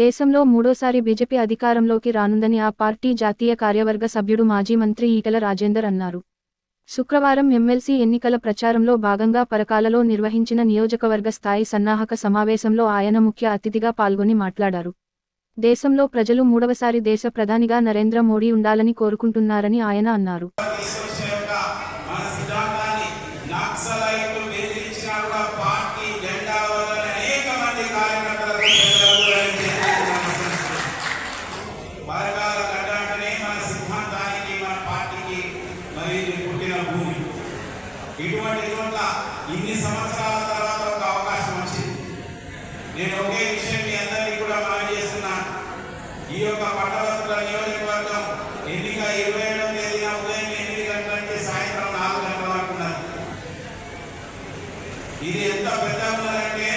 దేశంలో మూడోసారి బీజేపీ అధికారంలోకి రానుందని ఆ పార్టీ జాతీయ కార్యవర్గ సభ్యుడు మాజీ మంత్రి ఈటల రాజేందర్ అన్నారు. శుక్రవారం ఎమ్మెల్సీ ఎన్నికల ప్రచారంలో భాగంగా పరకాలలో నిర్వహించిన నియోజకవర్గ స్థాయి సన్నాహక సమావేశంలో ఆయన ముఖ్య అతిథిగా పాల్గొని మాట్లాడారు. దేశంలో ప్రజలు మూడవసారి దేశ ప్రధానిగా నరేంద్ర మోడీ ఉండాలని కోరుకుంటున్నారని ఆయన అన్నారు. ఇటువంటి ఇటువంటి ఇన్ని సంవత్సరాల తర్వాత ఒక అవకాశం వచ్చింది. నేను ఒకే విషయం మీ అందరికీ కూడా మనం చేస్తున్నా ఈ యొక్క పట్టభద్రుల నియోజకవర్గం ఎన్నిక ఇరవై ఏడవ తేదీన ఉదయం ఎనిమిది గంటల నుంచి సాయంత్రం నాలుగు గంటల వరకు ఉన్నది. ఇది ఎంత పెద్ద ఉన్నదంటే